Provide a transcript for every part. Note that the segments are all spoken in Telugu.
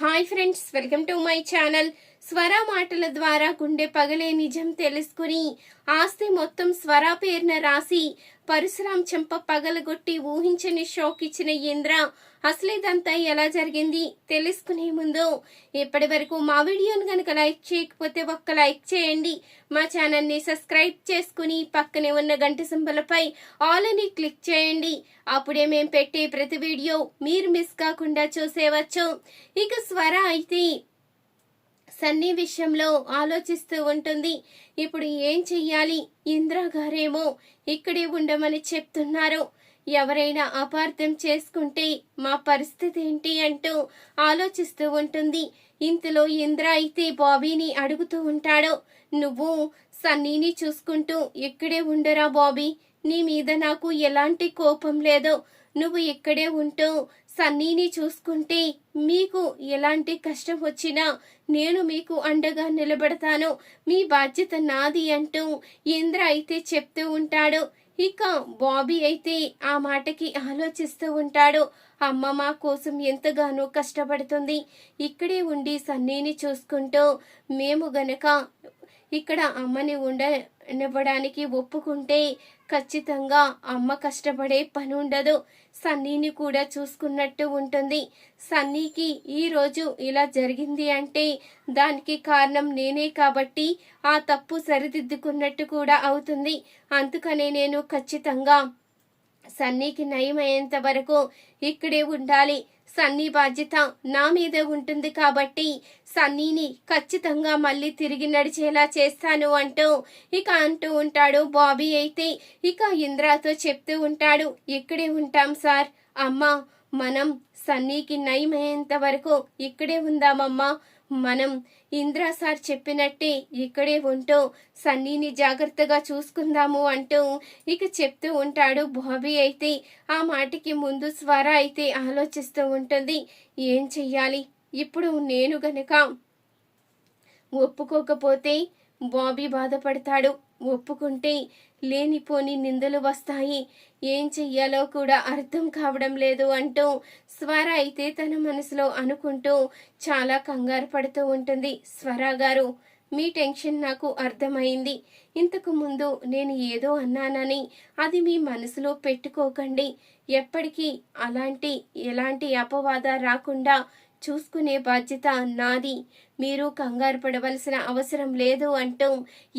Hi friends welcome to my channel. స్వర మాటల ద్వారా గుండె పగలే నిజం తెలుసుకుని ఆస్తి మొత్తం స్వర పేరున రాసి పరశురాం చెంప పగలగొట్టి ఊహించని షాక్ ఇచ్చిన ఇంద్ర అసలు ఇదంతా ఎలా జరిగింది తెలుసుకునే ముందు ఇప్పటి వరకు మా వీడియోను కనుక లైక్ చేయకపోతే ఒక్క లైక్ చేయండి. మా ఛానల్ని సబ్స్క్రైబ్ చేసుకుని పక్కనే ఉన్న గంట సింబలపై ఆల్ అని క్లిక్ చేయండి. అప్పుడే మేము పెట్టే ప్రతి వీడియో మీరు మిస్ కాకుండా చూసేవచ్చు ఇక స్వర అయితే సన్నీ విషయంలో ఆలోచిస్తూ ఉంటుంది. ఇప్పుడు ఏం చెయ్యాలి? ఇంద్ర గారేమో ఇక్కడే ఉండమని చెప్తున్నారు. ఎవరైనా అపార్థం చేసుకుంటే మా పరిస్థితి ఏంటి అంటూ ఆలోచిస్తూ ఉంటుంది. ఇంతలో ఇంద్ర అయితే బాబీని అడుగుతూ ఉంటాడు. నువ్వు సన్నీని చూసుకుంటూ ఇక్కడే ఉండరా బాబీ? నీ మీద నాకు ఎలాంటి కోపం లేదు. నువ్వు ఇక్కడే ఉంటూ సన్నీని చూసుకుంటే మీకు ఎలాంటి కష్టం వచ్చినా నేను మీకు అండగా నిలబడతాను. మీ బాధ్యత నాది అంటూ ఇంద్ర అయితే చెప్తూ ఉంటాడు. ఇక బాబీ అయితే ఆ మాటకి ఆలోచిస్తూ ఉంటాడు. అమ్మ మా కోసం ఎంతగానో కష్టపడుతుంది. ఇక్కడే ఉండి సన్నీని చూసుకుంటూ మేము గనక ఇక్కడ అమ్మని ఉండ నివ్వడానికి ఒప్పుకుంటే ఖచ్చితంగా అమ్మ కష్టపడే పని ఉండదు సన్నీని కూడా చూసుకున్నట్టు ఉంటుంది. సన్నీకి ఈరోజు ఇలా జరిగింది అంటే దానికి కారణం నేనే కాబట్టి ఆ తప్పు సరిదిద్దుకున్నట్టు కూడా అవుతుంది. అందుకనే నేను ఖచ్చితంగా సన్నీకి నయమయ్యేంత వరకు ఇక్కడే ఉండాలి. సన్నీ బాధ్యత నా మీదే ఉంటుంది కాబట్టి సన్నీని ఖచ్చితంగా మళ్ళీ తిరిగి నడిచేలా చేస్తాను అంటూ ఇక అంటూ ఉంటాడు బాబీ అయితే. ఇక ఇంద్రాతో చెప్తూ ఉంటాడు ఇక్కడే ఉంటాం సార్. అమ్మ మనం సన్నీకి నయమయ్యేంత వరకు ఇక్కడే ఉందామమ్మా. మనం ఇంద్రా సార్ చెప్పినట్టే ఇక్కడే ఉంటూ సన్నీని జాగ్రత్తగా చూసుకుందాము అంటూ ఇక చెప్తూ ఉంటాడు. బాబీ అయితే ఆ మాటకి ముందు స్వర అయితే ఆలోచిస్తూ ఉంటుంది. ఏం చెయ్యాలి? ఇప్పుడు నేను గనక ఒప్పుకోకపోతే బాబీ బాధపడతాడు. ఒప్పుకుంటే లేనిపోని నిందలు వస్తాయి. ఏం చెయ్యాలో కూడా అర్థం కావడం లేదు అంటూ స్వర అయితే తన మనసులో అనుకుంటూ చాలా కంగారు పడుతూ ఉంటుంది. స్వర గారు మీ టెన్షన్ నాకు అర్థమైంది. ఇంతకు ముందు నేను ఏదో అన్నానని అది మీ మనసులో పెట్టుకోకండి. ఎప్పటికీ అలాంటి ఎలాంటి అపవాద రాకుండా చూసుకునే బాధ్యత నాది. మీరు కంగారు పడవలసిన అవసరం లేదు అంటూ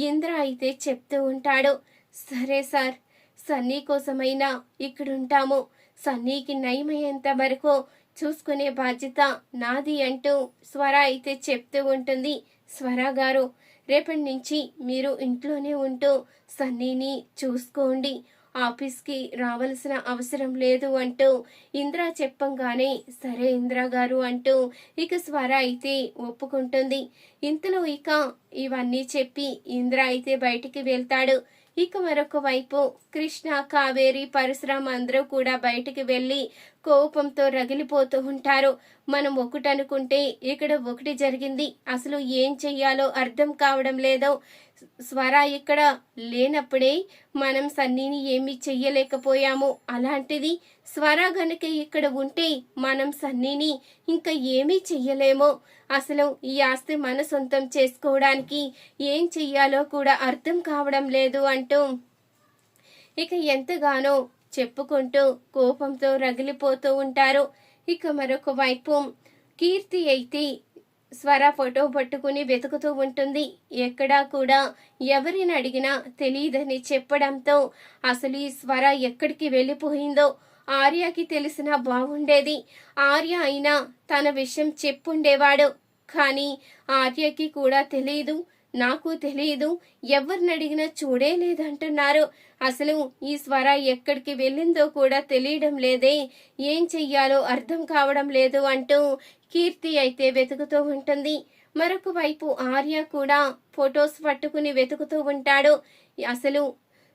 ఇంద్ర అయితే చెప్తూ ఉంటాడు. సరే సార్ సన్నీ కోసమైనా ఇక్కడుంటాము. సన్నీకి నయమయ్యేంత వరకు చూసుకునే బాధ్యత నాది అంటూ స్వర అయితే చెప్తూ ఉంటుంది. స్వర గారు రేపటి నుంచి మీరు ఇంట్లోనే ఉంటూ సన్నీని చూసుకోండి. ఆఫీస్కి రావాల్సిన అవసరం లేదు అంటూ ఇంద్ర చెప్పంగానే సరే ఇంద్ర గారు అంటూ ఇక స్వర అయితే ఒప్పుకుంటుంది. ఇంతలో ఇక ఇవన్నీ చెప్పి ఇంద్ర అయితే బయటికి వెళ్తాడు. ఇక మరొక వైపు కృష్ణ కావేరి పరశురామ అందరూ కూడా బయటికి వెళ్ళి కోపంతో రగిలిపోతూ ఉంటారు. మనం ఒకటనుకుంటే ఇక్కడ ఒకటి జరిగింది. అసలు ఏం చెయ్యాలో అర్థం కావడం లేదో. స్వర ఇక్కడ లేనప్పుడే మనం సన్నీని ఏమీ చెయ్యలేకపోయాము. అలాంటిది స్వర గనుక ఇక్కడ ఉంటే మనం సన్నీని ఇంకా ఏమీ చెయ్యలేమో. అసలు ఈ ఆస్తి మన సొంతం చేసుకోవడానికి ఏం చెయ్యాలో కూడా అర్థం కావడం లేదు అంటూ ఇక ఎంతగానో చెప్పుకుంటూ కోపంతో రగిలిపోతూ ఉంటారు. ఇక మరొక వైపు కీర్తి అయితే స్వర ఫోటో పట్టుకుని వెతుకుతూ ఉంటుంది. ఎక్కడా కూడా ఎవరిని అడిగినా తెలియదని చెప్పడంతో అసలు ఈ స్వర ఎక్కడికి వెళ్ళిపోయిందో ఆర్యకి తెలిసినా బాగుండేది. ఆర్య అయినా తన విషయం చెప్పుండేవాడు. కానీ ఆర్యకి కూడా తెలియదు నాకు తెలియదు ఎవరిని అడిగినా చూడే లేదంటున్నారు. అసలు ఈ స్వర ఎక్కడికి వెళ్ళిందో కూడా తెలియడం లేదే. ఏం చెయ్యాలో అర్థం కావడం లేదు అంటూ కీర్తి అయితే వెతుకుతూ ఉంటుంది. మరొక వైపు ఆర్య కూడా ఫొటోస్ పట్టుకుని వెతుకుతూ ఉంటాడు. అసలు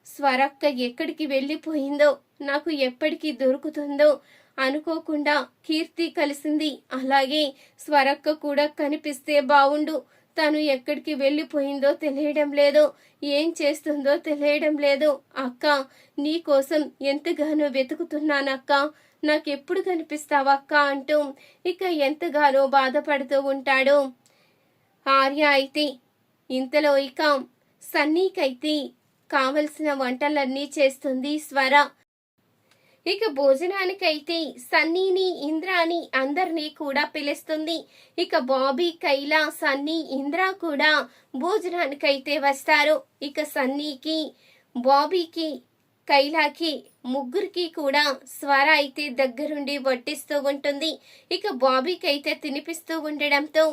స్వరక్క ఎక్కడికి వెళ్ళిపోయిందో నాకు ఎప్పటికీ దొరుకుతుందో అనుకోకుండా కీర్తి కలిసింది. అలాగే స్వరక్క కూడా కనిపిస్తే బావుండు. తను ఎక్కడికి వెళ్ళిపోయిందో తెలియడం లేదు. ఏం చేస్తుందో తెలియడం లేదు. అక్క నీ కోసం ఎంతగానో వెతుకుతున్నానక్క నాకెప్పుడు కనిపిస్తావక్క అంటూ ఇక ఎంతగానో బాధపడుతూ ఉంటాడు. ఆర్య అయితే ఇంతలో ఇక సన్నీకైతే కావలసిన వంటలన్నీ చేస్తుంది స్వర. ఇక భోజనానికైతే సన్నీని ఇంద్రాని అందరినీ కూడా పిలుస్తుంది. ఇక బాబీ కైలా సన్నీ ఇంద్ర కూడా భోజనానికైతే వస్తారు. ఇక సన్నీకి బాబీకి కైలాకి ముగ్గురికి కూడా స్వర అయితే దగ్గరుండి వడ్డిస్తూ ఉంటుంది. ఇక బాబీకి అయితే తినిపిస్తూ ఉండడంతో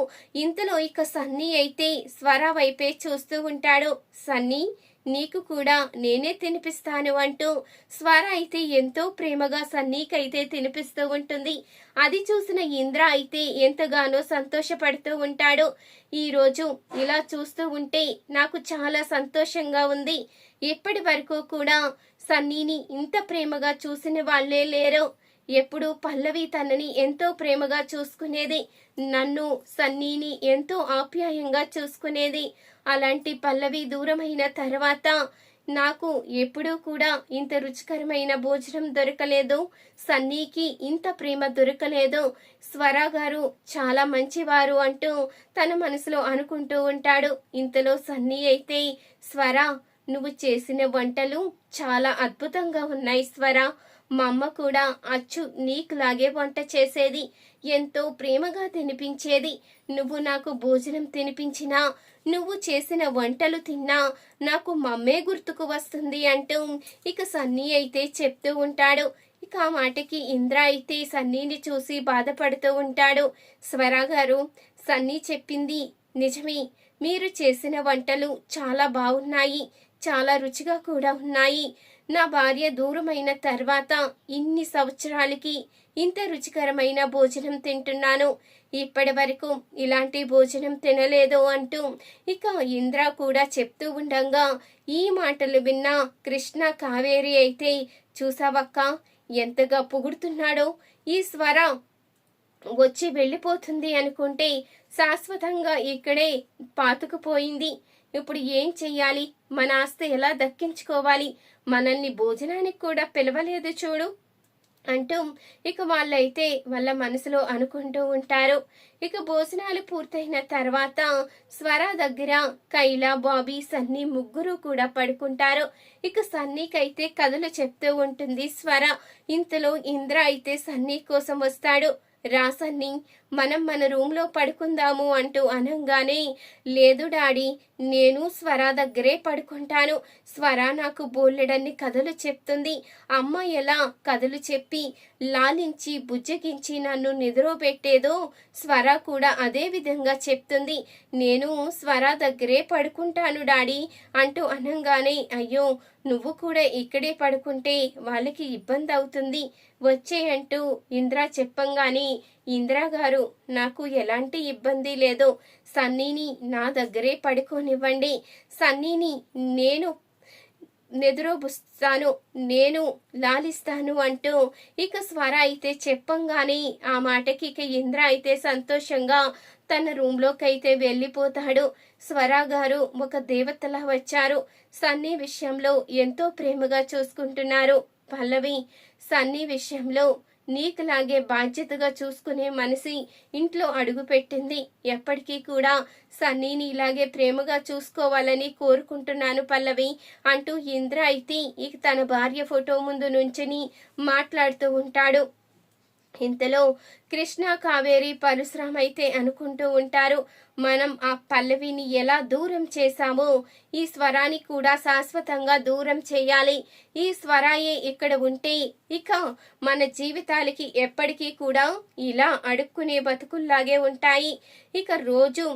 ఇంతలో ఇక సన్నీ అయితే స్వర వైపే చూస్తూ ఉంటాడు. సన్నీ నీకు కూడా నేనే తినిపిస్తాను అంటూ స్వర అయితే ఎంతో ప్రేమగా సన్నీకైతే తినిపిస్తూ ఉంటుంది. అది చూసిన ఇంద్ర అయితే ఎంతగానో సంతోషపడుతూ ఉంటాడు. ఈరోజు ఇలా చూస్తూ ఉంటే నాకు చాలా సంతోషంగా ఉంది. ఎప్పటి వరకు కూడా సన్నీని ఇంత ప్రేమగా చూసిన వాళ్ళే లేరు. ఎప్పుడు పల్లవి తనని ఎంతో ప్రేమగా చూసుకునేది. నన్ను సన్నీని ఎంతో ఆప్యాయంగా చూసుకునేది. అలాంటి పల్లవి దూరమైన తర్వాత నాకు ఎప్పుడూ కూడా ఇంత రుచికరమైన భోజనం దొరకలేదు. సన్నీకి ఇంత ప్రేమ దొరకలేదు. స్వర గారు చాలా మంచివారు అంటూ తన మనసులో అనుకుంటూ ఉంటాడు. ఇంతలో సన్నీ అయితే స్వర నువ్వు చేసిన వంటలు చాలా అద్భుతంగా ఉన్నాయి స్వర. మా అమ్మ కూడా అచ్చు నీకులాగే వంట చేసేది ఎంతో ప్రేమగా తినిపించేది. నువ్వు నాకు భోజనం తినిపించినా నువ్వు చేసిన వంటలు తిన్నా నాకు మమ్మే గుర్తుకు వస్తుంది అంటూ ఇక సన్నీ అయితే చెప్తూ ఉంటాడు. ఇక ఆ మాటకి ఇంద్ర అయితే సన్నీని చూసి బాధపడుతూ ఉంటాడు. స్వర గారు సన్నీ చెప్పింది నిజమే. మీరు చేసిన వంటలు చాలా బాగున్నాయి చాలా రుచిగా కూడా ఉన్నాయి. నా భార్య దూరమైన తర్వాత ఇన్ని సంవత్సరాలకి ఇంత రుచికరమైన భోజనం తింటున్నాను. ఇప్పటి వరకు ఇలాంటి భోజనం తినలేదు అంటూ ఇక ఇంద్ర కూడా చెప్తూ ఉండగా ఈ మాటలు విన్న కృష్ణ కావేరి అయితే చూసావక్క ఎంతగా పొగుడుతున్నాడో ఈ స్వర వచ్చి వెళ్ళిపోతుంది అనుకుంటే శాశ్వతంగా ఇక్కడే పాతుకుపోయింది. ఇప్పుడు ఏం చెయ్యాలి? మన ఆస్తి ఎలా దక్కించుకోవాలి? మనల్ని భోజనానికి కూడా పిలవలేదు చూడు. అంటూ ఇక వాళ్ళైతే వాళ్ళ మనసులో అనుకుంటూ ఉంటారు. ఇక భోజనాలు పూర్తయిన తర్వాత స్వర దగ్గర కైలా బాబీ సన్నీ ముగ్గురు కూడా పడుకుంటారు. ఇక సన్నీకైతే కథలు చెప్తూ ఉంటుంది స్వర. ఇంతలో ఇంద్ర అయితే సన్నీ కోసం వస్తాడు. రాసన్ని మనం మన రూమ్లో పడుకుందాము అంటూ అనంగానే లేదు డాడీ నేను స్వర దగ్గరే పడుకుంటాను. స్వర నాకు బోలెడన్ని కథలు చెప్తుంది. అమ్మ ఎలా కథలు చెప్పి లాలించి బుజ్జగించి నన్ను నిద్రపెట్టేదో స్వర కూడా అదే విధంగా చెప్తుంది. నేను స్వర దగ్గరే పడుకుంటాను డాడీ అంటూ అనంగానే అయ్యో నువ్వు కూడా ఇక్కడే పడుకుంటే వాళ్ళకి ఇబ్బంది అవుతుంది వచ్చే అంటూ ఇంద్ర చెప్పంగానే ఇందిరా గారు నాకు ఎలాంటి ఇబ్బంది లేదు సన్నీని నా దగ్గరే పడుకోనివ్వండి. సన్నీని నేను నెదురోబుస్తాను నేను లాలిస్తాను అంటూ ఇక స్వర అయితే చెప్పంగానే ఆ మాటకి ఇక ఇంద్ర అయితే సంతోషంగా తన రూమ్లోకి అయితే వెళ్ళిపోతాడు. స్వరా గారు ఒక దేవతలా వచ్చారు. సన్నీ విషయంలో ఎంతో ప్రేమగా చూసుకుంటున్నారు. పల్లవి సన్నీ విషయంలో నీకులాగే బాధ్యతగా చూసుకునే మనసి ఇంట్లో అడుగుపెట్టింది. ఎప్పటికీ కూడా సన్నీని ఇలాగే ప్రేమగా చూసుకోవాలని కోరుకుంటున్నాను పల్లవి అంటూ ఇంద్ర అయితే ఇక తన భార్య ఫోటో ముందు నుంచుని మాట్లాడుతూ ఉంటాడు. ఇంతలో కృష్ణ కావేరి పరశురామ్ అయితే అనుకుంటూ ఉంటారు మనం ఆ పల్లవిని ఎలా దూరం చేశామో ఈ స్వరాన్ని కూడా శాశ్వతంగా దూరం చేయాలి. ఈ స్వరాయే ఇక్కడ ఉంటే ఇక మన జీవితాలకి ఎప్పటికీ కూడా ఇలా అడుక్కునే బతుకుల్లాగే ఉంటాయి. ఇక రోజు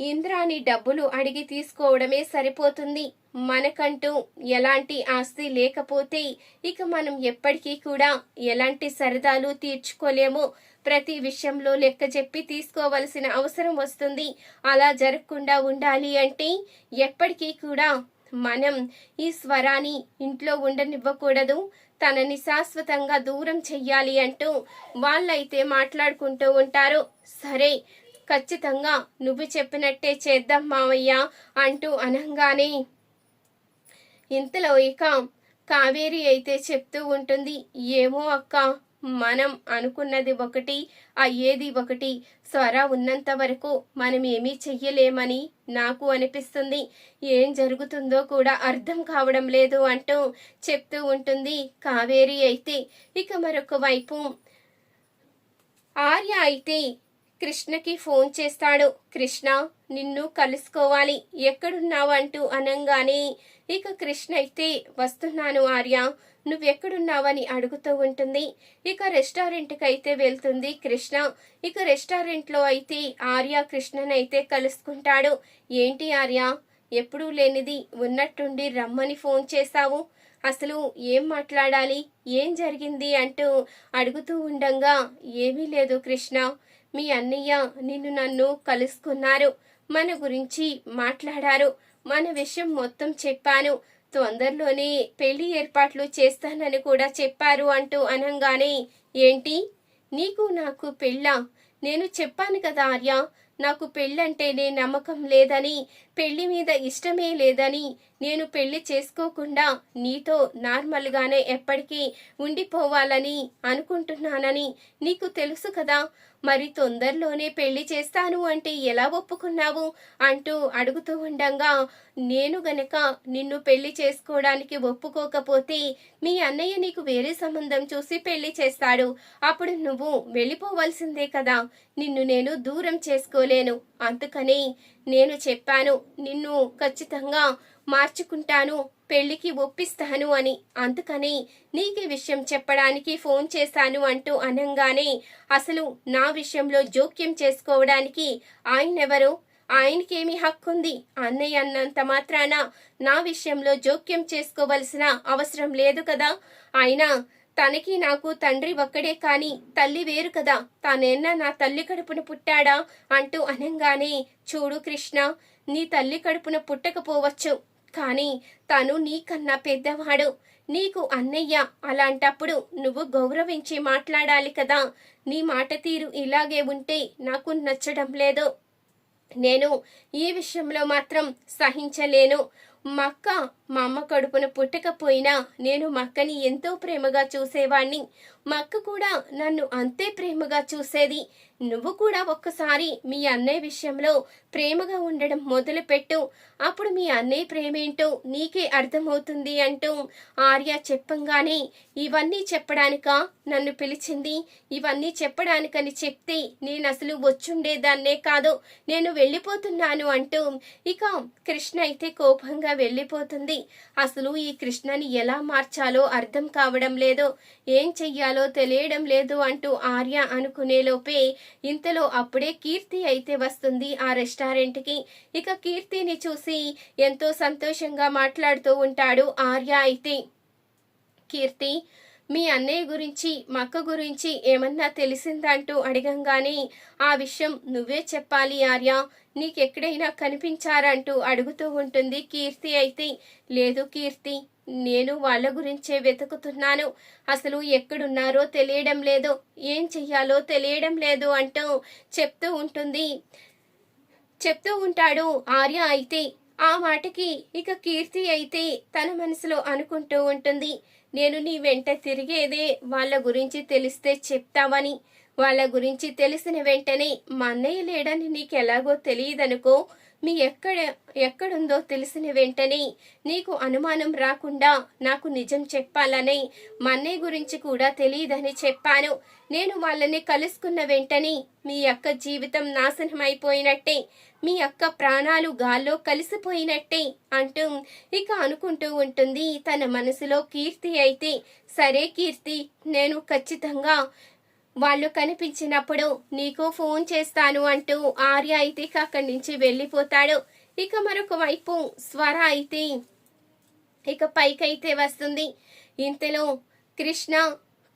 ఇంద్రాని డబ్బులు అడిగి తీసుకోవడమే సరిపోతుంది. మనకంటూ ఎలాంటి ఆస్తి లేకపోతే ఇక మనం ఎప్పటికీ కూడా ఎలాంటి సరదాలు తీర్చుకోలేము. ప్రతి విషయంలో లెక్క చెప్పి తీసుకోవలసిన అవసరం వస్తుంది. అలా జరగకుండా ఉండాలి అంటే ఎప్పటికీ కూడా మనం ఈ స్వరాన్ని ఇంట్లో ఉండనివ్వకూడదు. తనని శాశ్వతంగా దూరం చెయ్యాలి అంటూ వాళ్ళైతే మాట్లాడుకుంటూ ఉంటారు. సరే ఖచ్చితంగా నువ్వు చెప్పినట్టే చేద్దాం మావయ్య అంటూ అనంగానే. ఇంతలో ఇక కావేరి అయితే చెప్తూ ఉంటుంది ఏమో అక్క మనం అనుకున్నది ఒకటి అయ్యేది ఒకటి. స్వర ఉన్నంత వరకు మనం ఏమీ చెయ్యలేమని నాకు అనిపిస్తుంది. ఏం జరుగుతుందో కూడా అర్థం కావడం లేదు అంటూ చెప్తూ ఉంటుంది కావేరి అయితే. ఇక మరొక వైపు ఆర్య అయితే కృష్ణకి ఫోన్ చేస్తాడు. కృష్ణ నిన్ను కలుసుకోవాలి. ఎక్కడున్నావు? అంటూ అనంగానే ఇక కృష్ణ అయితే వస్తున్నాను ఆర్య. నువ్వెక్కడున్నావని అడుగుతూ ఉంటుంది. ఇక రెస్టారెంట్కి అయితే వెళ్తుంది కృష్ణ. ఇక రెస్టారెంట్లో అయితే ఆర్య కృష్ణనైతే కలుసుకుంటాడు. ఏంటి ఆర్య? ఎప్పుడూ లేనిది. ఉన్నట్టుండి రమ్మని ఫోన్ చేశావు. అసలు ఏం మాట్లాడాలి? ఏం జరిగింది? అంటూ అడుగుతూ ఉండంగా ఏమీ లేదు కృష్ణ. మీ అన్నయ్య నిన్ను నన్ను కలుసుకున్నారు. మన గురించి మాట్లాడారు. మన విషయం మొత్తం చెప్పాను. తొందరలోనే పెళ్ళి ఏర్పాట్లు చేస్తానని కూడా చెప్పారు అంటూ అనంగానే ఏంటి? నీకు నాకు పెళ్ళ? నేను చెప్పాను కదా ఆర్య నాకు పెళ్ళంటేనే నమ్మకం లేదని పెళ్ళి మీద ఇష్టమే లేదని నేను పెళ్ళి చేసుకోకుండా నీతో నార్మల్గానే ఎప్పటికీ ఉండిపోవాలని అనుకుంటున్నానని నీకు తెలుసు కదా. మరి తొందరలోనే పెళ్ళి చేస్తాను అంటే ఎలా ఒప్పుకున్నావు అంటూ అడుగుతూ ఉండగా నేను గనక నిన్ను పెళ్ళి చేసుకోవడానికి ఒప్పుకోకపోతే మీ అన్నయ్య నీకు వేరే సంబంధం చూసి పెళ్ళి చేస్తాడు. అప్పుడు నువ్వు వెళ్ళిపోవలసిందే కదా. నిన్ను నేను దూరం చేసుకోలేను. అందుకని నేను చెప్పాను నిన్ను ఖచ్చితంగా మార్చుకుంటాను పెళ్ళికి ఒప్పిస్తాను అని. అందుకని నీకే విషయం చెప్పడానికి ఫోన్ చేశాను అంటూ అనంగానే అసలు నా విషయంలో జోక్యం చేసుకోవడానికి ఆయనెవరు ఆయనకేమి హక్కుంది? అన్నయ్య అన్నంత మాత్రాన నా విషయంలో జోక్యం చేసుకోవలసిన అవసరం లేదు కదా? అయినా తనకి నాకు తండ్రి ఒక్కడే కాని తల్లి వేరు కదా. తానేనా నా తల్లి కడుపున పుట్టాడా? అంటూ అనంగానే చూడు కృష్ణ నీ తల్లి కడుపున పుట్టకపోవచ్చు. కానీ తను నీకన్నా పెద్దవాడు. నీకు అన్నయ్య అలాంటప్పుడు నువ్వు గౌరవించి మాట్లాడాలి కదా. నీ మాట తీరు ఇలాగే ఉంటే నాకు నచ్చడం లేదు. నేను ఈ విషయంలో మాత్రం సహించలేను. మక్క మా అమ్మ కడుపున పుట్టకపోయినా నేను మక్కని ఎంతో ప్రేమగా చూసేవాణ్ణి. మక్క కూడా నన్ను అంతే ప్రేమగా చూసేది. నువ్వు కూడా ఒక్కసారి మీ అన్నయ్య విషయంలో ప్రేమగా ఉండడం మొదలుపెట్టు. అప్పుడు మీ అన్నయ్య ప్రేమేంటో నీకే అర్థమవుతుంది అంటూ ఆర్య చెప్పంగానే ఇవన్నీ చెప్పడానిక? నన్ను పిలిచింది. ఇవన్నీ చెప్పడానికని చెప్తే నేను అసలు వచ్చుండేదాన్నే కాదు. నేను వెళ్ళిపోతున్నాను అంటూ ఇక కృష్ణ అయితే కోపంగా వెళ్ళిపోతుంది. అసలు ఈ కృష్ణని ఎలా మార్చాలో అర్థం కావడం లేదు. ఏం చెయ్యాలో తెలియడం లేదు అంటూ ఆర్య అనుకునేలోపే ఇంతలో అప్పుడే కీర్తి అయితే వస్తుంది ఆ రెస్టారెంట్కి. ఇక కీర్తిని చూసి ఎంతో సంతోషంగా మాట్లాడుతూ ఉంటాడు ఆర్య అయితే. కీర్తి మీ అన్నయ్య గురించి మక్క గురించి ఏమన్నా తెలిసిందంటూ అడగంగానే ఆ విషయం నువ్వే చెప్పాలి ఆర్య. నీకెక్కడైనా కనిపించారంటూ అడుగుతూ ఉంటుంది కీర్తి అయితే. లేదు కీర్తి నేను వాళ్ళ గురించే వెతుకుతున్నాను. అసలు ఎక్కడున్నారో తెలియడం లేదు. ఏం చెయ్యాలో తెలియడం లేదు అంటూ చెప్తూ ఉంటుంది. చెప్తూ ఉంటాడు ఆర్య అయితే. ఆ మాటకి ఇక కీర్తి అయితే తన మనసులో అనుకుంటూ ఉంటుంది. నేను నీ వెంట తిరిగేదే వాళ్ళ గురించి తెలిస్తే చెప్తావని వాళ్ళ గురించి తెలిసిన వెంటనే మా అన్నయ్య లేడని నీకెలాగో తెలియదనుకో మీ ఎక్కడ ఎక్కడుందో తెలిసిన వెంటనే నీకు అనుమానం రాకుండా నాకు నిజం చెప్పాలని మా అన్నయ్య గురించి కూడా తెలియదని చెప్పాను. నేను వాళ్ళని కలుసుకున్న వెంటనే మీ అక్క జీవితం నాశనం అయిపోయినట్టే మీ అక్క ప్రాణాలు గాల్లో కలిసిపోయినట్టే అంటూ ఇక అనుకుంటూ ఉంటుంది. తన మనసులో కీర్తి అయితే సరే కీర్తి నేను ఖచ్చితంగా వాళ్ళు కనిపించినప్పుడు నీకు ఫోన్ చేస్తాను అంటూ ఆర్య అయితే ఇక అక్కడి నుంచి వెళ్ళిపోతాడు. ఇక మరొక వైపు స్వర అయితే ఇక పైకైతే వస్తుంది. ఇంతలో కృష్ణ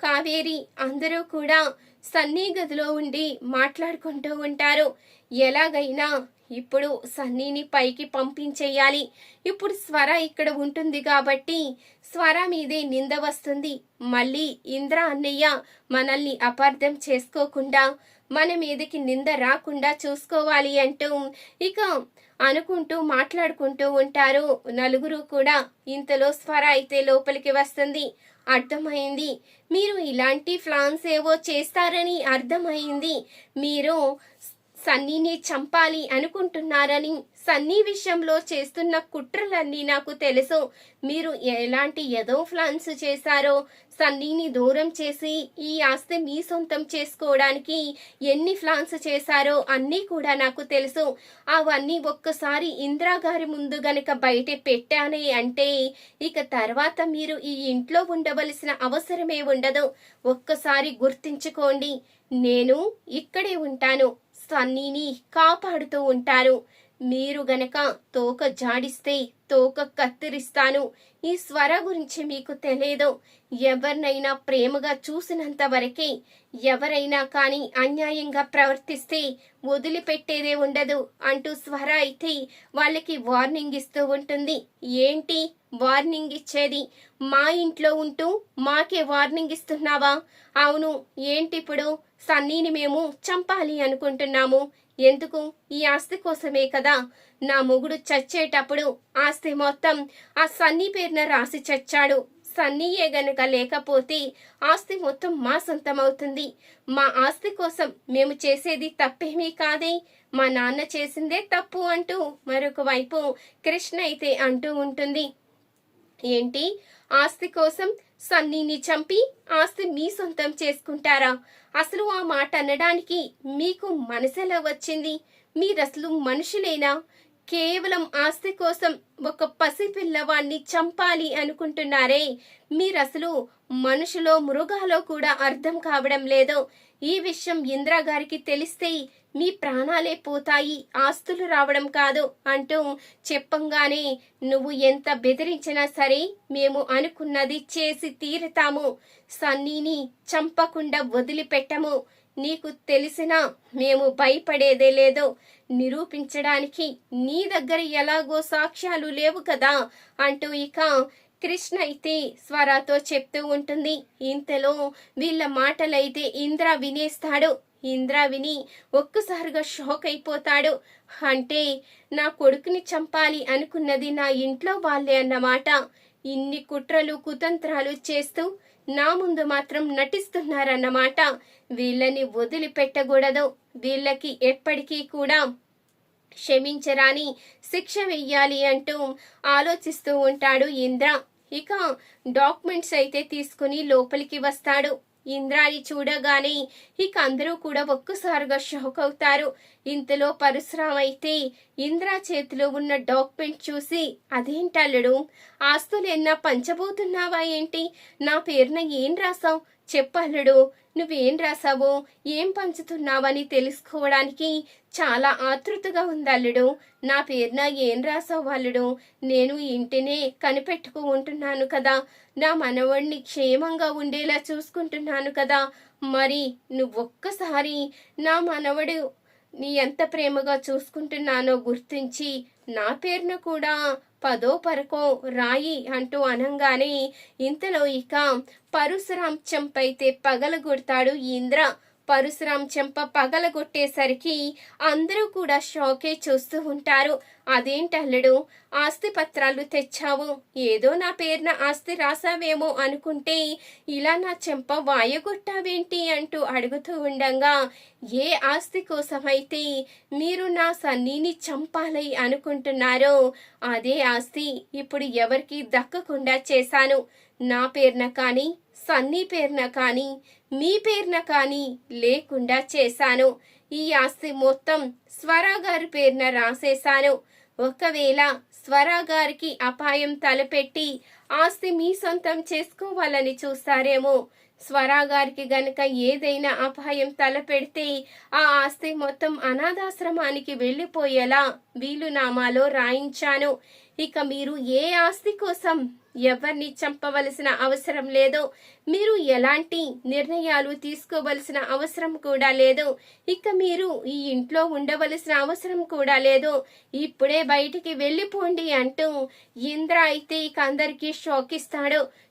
కావేరి అందరూ కూడా సన్నీ గదిలో ఉండి మాట్లాడుకుంటూ ఉంటారు. ఎలాగైనా ఇప్పుడు సన్నీని పైకి పంపించేయాలి. ఇప్పుడు స్వర ఇక్కడ ఉంటుంది కాబట్టి స్వర మీదే నింద వస్తుంది. మళ్ళీ ఇంద్ర అన్నయ్య మనల్ని అపార్థం చేసుకోకుండా మన మీదకి నింద రాకుండా చూసుకోవాలి అంటూ ఇక అనుకుంటూ మాట్లాడుకుంటూ ఉంటారు. నలుగురు కూడా ఇంతలో స్వర అయితే లోపలికి వస్తుంది. అర్థమైంది. మీరు ఇలాంటి ప్లాన్స్ ఏవో చేస్తారని అర్థమైంది. మీరు సన్నీని చంపాలి అనుకుంటున్నారని సన్నీ విషయంలో చేస్తున్న కుట్రలన్నీ నాకు తెలుసు. మీరు ఎలాంటి ఏదో ప్లాన్స్ చేశారో సన్నీని దూరం చేసి ఈ ఆస్తి మీ సొంతం చేసుకోవడానికి ఎన్ని ప్లాన్స్ చేశారో అన్నీ కూడా నాకు తెలుసు. అవన్నీ ఒక్కసారి ఇందిరాగారి ముందు గనక బయట పెట్టానే అంటే ఇక తర్వాత మీరు ఈ ఇంట్లో ఉండవలసిన అవసరమే ఉండదు. ఒక్కసారి గుర్తించుకోండి. నేను ఇక్కడే ఉంటాను. సన్నీని కాపాడుతూ ఉంటారు. మీరు గనక తోక జాడిస్తే తోక కత్తిరిస్తాను. ఈ స్వర గురించి మీకు తెలియదు ఎవరినైనా ప్రేమగా చూసినంత వరకే ఎవరైనా కానీ అన్యాయంగా ప్రవర్తిస్తే వదిలిపెట్టేదే ఉండదు అంటూ స్వర అయితే వాళ్ళకి వార్నింగ్ ఇస్తూ ఉంటుంది. ఏంటి? వార్నింగ్ ఇచ్చేది? మా ఇంట్లో ఉంటూ మాకే వార్నింగ్ ఇస్తున్నావా? అవును ఏంటి ఇప్పుడు సన్నీని మేము చంపాలి అనుకుంటున్నాము. ఎందుకు? ఈ ఆస్తి కోసమే కదా. నా మొగుడు చచ్చేటప్పుడు ఆస్తి మొత్తం ఆ సన్నీ పేరున రాసి చచ్చాడు. సన్నీయే గనుక లేకపోతే ఆస్తి మొత్తం మా సొంతం అవుతుంది. మా ఆస్తి కోసం మేము చేసేది తప్పేమీ కాదే. మా నాన్న చేసిందే తప్పు అంటూ మరొక వైపు కృష్ణ అయితే అంటూ ఉంటుంది. ఏంటి? ఆస్తి కోసం సన్నీని చంపి ఆస్తి మీ సొంతం చేసుకుంటారా? అసలు ఆ మాట అనడానికి మీకు మనసెలా వచ్చింది? మీరసలు మనుషులేనా? కేవలం ఆస్తి కోసం ఒక పసిపిల్లవాణ్ణి చంపాలి అనుకుంటున్నారే. మీరసలు మనుషులో మృగాలో కూడా అర్థం కావడం లేదు. ఈ విషయం ఇందిరా గారికి తెలిస్తే మీ ప్రాణాలే పోతాయి ఆస్తులు రావడం కాదు అంటూ చెప్పంగానే నువ్వు ఎంత బెదిరించినా సరే మేము అనుకున్నది చేసి తీరుతాము. సన్నీని చంపకుండా వదిలిపెట్టము. నీకు తెలిసినా మేము భయపడేదే లేదో. నిరూపించడానికి నీ దగ్గర ఎలాగో సాక్ష్యాలు లేవు కదా అంటూ ఇక కృష్ణ అయితే స్వరాతో చెప్తూ ఉంటుంది ఇంతలో వీళ్ళ మాటలైతే ఇంద్ర వినేస్తాడు. ఇంద్ర విని ఒక్కసారిగా షాక్ అయిపోతాడు. అంటే నా కొడుకుని చంపాలి అనుకున్నది నా ఇంట్లో వాళ్ళే అన్నమాట. ఇన్ని కుట్రలు కుతంత్రాలు చేస్తూ నా ముందు మాత్రం నటిస్తున్నారన్నమాట. వీళ్ళని వదిలిపెట్టకూడదు. వీళ్ళకి ఎప్పటికీ కూడా క్షమించరాని శిక్ష వెయ్యాలి అంటూ ఆలోచిస్తూ ఉంటాడు ఇంద్ర. ఇక డాక్యుమెంట్స్ అయితే తీసుకుని లోపలికి వస్తాడు. ఇంద్రాని చూడగానే ఇక అందరూ కూడా ఒక్కసారిగా షాక్ అవుతారు. ఇంతలో పరశురామ్ అయితే ఇంద్ర చేతిలో ఉన్న డాక్యుమెంట్ చూసి అదేంటల్లుడు? ఆస్తులు ఎన్నా పంచబోతున్నావా ఏంటి? నా పేరున ఏం రాసావు చెప్పల్లుడు నువ్వేం రాసావో ఏం పంచుతున్నావని తెలుసుకోవడానికి చాలా ఆతృతగా ఉందల్లుడు. నా పేరున ఏం రాసావు అల్లుడు? నేను ఇంటినే కనిపెట్టుకు ఉంటున్నాను కదా. నా మనవడిని క్షేమంగా ఉండేలా చూసుకుంటున్నాను కదా. మరి నువ్వొక్కసారి నా మనవడు నీ ఎంత ప్రేమగా చూసుకుంటున్నానో గుర్తించి నా పేరున కూడా పదో పరకో రాయి అంటూ అనంగానే ఇంతలో ఇక పరశురాం చంపైతే పగలగొడతాడు ఇంద్ర. పరశురాం చెంప పగలగొట్టేసరికి అందరూ కూడా షాకే చూస్తూ ఉంటారు. అదేంటల్లుడు? ఆస్తి పత్రాలు తెచ్చావు. ఏదో నా పేరున ఆస్తి రాసావేమో అనుకుంటే ఇలా నా చెంప వాయగొట్టావేంటి అంటూ అడుగుతూ ఉండగా ఏ ఆస్తి కోసమైతే మీరు నా సన్నీని చంపాలి అనుకుంటున్నారో అదే ఆస్తి ఇప్పుడు ఎవరికి దక్కకుండా చేశాను. నా పేరున కానీ సన్నీ పేరున కానీ మీ పేరున కానీ లేకుండా చేశాను. ఈ ఆస్తి మొత్తం స్వరా గారి పేరున రాసేశాను. ఒకవేళ స్వరా గారికి అపాయం తలపెట్టి ఆస్తి మీ సొంతం చేసుకోవాలని చూస్తారేమో స్వరా గారికి గనక ఏదైనా అపాయం తలపెడితే ఆ ఆస్తి మొత్తం అనాథాశ్రమానికి వెళ్ళిపోయేలా వీలునామాలో రాయించాను. ఇక మీరు ఏ ఆస్తి కోసం ఎవరిని చంపవలసిన అవసరం లేదు. మీరు ఎలాంటి నిర్ణయాలు తీసుకోవలసిన అవసరం కూడా లేదు. ఇక మీరు ఈ ఇంట్లో ఉండవలసిన అవసరం కూడా లేదు. ఇప్పుడే బయటికి వెళ్ళిపోండి అంటూ ఇంద్ర అయితే ఇక అందరికీ షాక్ ఇస్తాడు.